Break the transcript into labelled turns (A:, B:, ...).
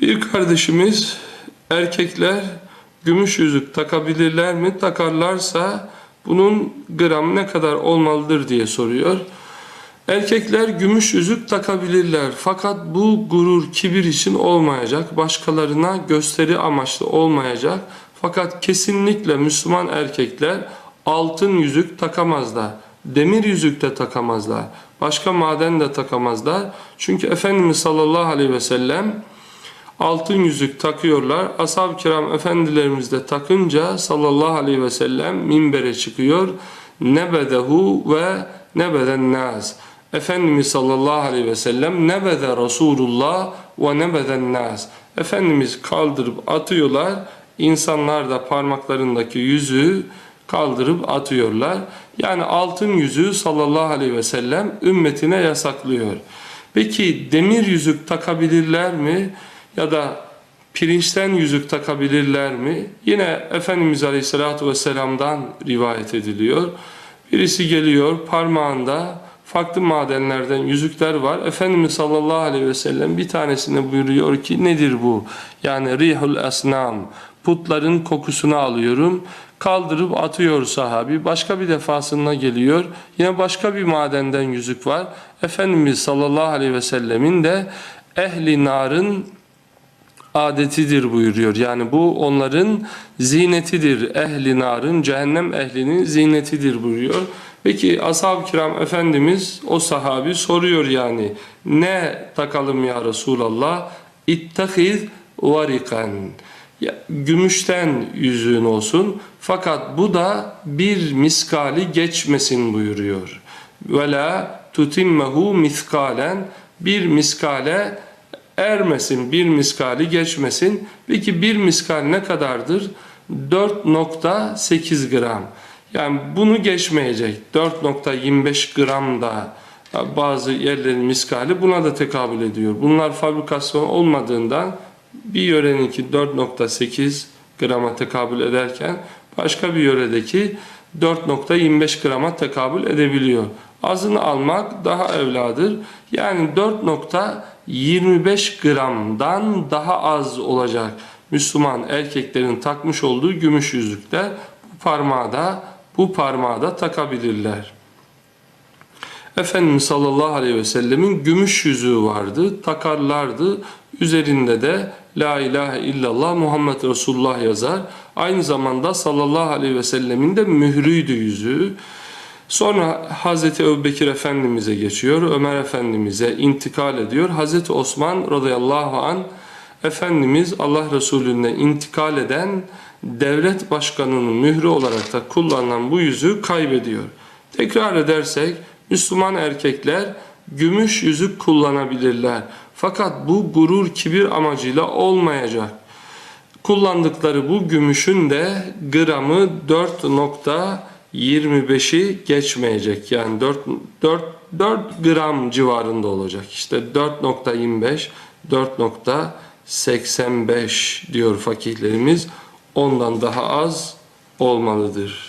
A: Bir kardeşimiz erkekler gümüş yüzük takabilirler mi? Takarlarsa bunun gramı ne kadar olmalıdır diye soruyor. Erkekler gümüş yüzük takabilirler fakat bu gurur, kibir için olmayacak, başkalarına gösteri amaçlı olmayacak. Fakat kesinlikle Müslüman erkekler altın yüzük takamazlar, demir yüzük de takamazlar, başka maden de takamazlar. Çünkü Efendimiz sallallahu aleyhi ve sellem altın yüzük takıyorlar. Ashab-ı kiram efendilerimiz de takınca sallallahu aleyhi ve sellem minbere çıkıyor. Nebedehu ve nebeden nas. Efendimiz sallallahu aleyhi ve sellem nebede Resulullah ve nebeden nas. Efendimiz kaldırıp atıyorlar. İnsanlar da parmaklarındaki yüzüğü kaldırıp atıyorlar. Yani altın yüzüğü sallallahu aleyhi ve sellem ümmetine yasaklıyor. Peki demir yüzük takabilirler mi? Ya da pirinçten yüzük takabilirler mi? Yine Efendimiz Aleyhisselatü Vesselam'dan rivayet ediliyor. Birisi geliyor parmağında farklı madenlerden yüzükler var. Efendimiz sallallahu aleyhi ve sellem bir tanesine buyuruyor ki nedir bu? Yani rihul esnam putların kokusunu alıyorum. Kaldırıp atıyor sahabi. Başka bir defasında geliyor. Yine başka bir madenden yüzük var. Efendimiz sallallahu aleyhi ve sellemin de ehli narın adetidir buyuruyor. Yani bu onların zinetidir. Ehli narın, cehennem ehlinin zinetidir buyuruyor. Peki ashab-ı kiram Efendimiz o sahabi soruyor yani ne takalım ya Resulallah? İttehiz varikan. Ya, gümüşten yüzüğün olsun. Fakat bu da bir miskali geçmesin buyuruyor. Ve la tutimmehu miskalen bir miskale ermesin, bir miskali geçmesin. Peki bir miskal ne kadardır? 4.8 gram. Yani bunu geçmeyecek. 4.25 gram da bazı yerlerin miskali buna da tekabül ediyor. Bunlar fabrikasyon olmadığından bir yöreninki 4.8 grama tekabül ederken başka bir yöredeki 4.25 grama tekabül edebiliyor. Azını almak daha evladır. Yani 4.25 gramdan daha az olacak Müslüman erkeklerin takmış olduğu gümüş yüzükler bu parmağı da bu parmağı da takabilirler. Efendimiz sallallahu aleyhi ve sellemin gümüş yüzüğü vardı, takarlardı. Üzerinde de La ilahe illallah Muhammed Resulullah yazar. Aynı zamanda sallallahu aleyhi ve sellemin de mührüydü yüzüğü. Sonra Hazreti Ebubekir Efendimiz'e geçiyor, Ömer Efendimiz'e intikal ediyor. Hazreti Osman radıyallahu an Efendimiz Allah Resulü'ne intikal eden devlet başkanının mührü olarak da kullanılan bu yüzüğü kaybediyor. Tekrar edersek Müslüman erkekler gümüş yüzük kullanabilirler. Fakat bu gurur kibir amacıyla olmayacak. Kullandıkları bu gümüşün de gramı 4.25'i geçmeyecek. Yani 4, 4, 4 gram civarında olacak. İşte 4.25, 4.85 diyor fakihlerimiz. Ondan daha az olmalıdır.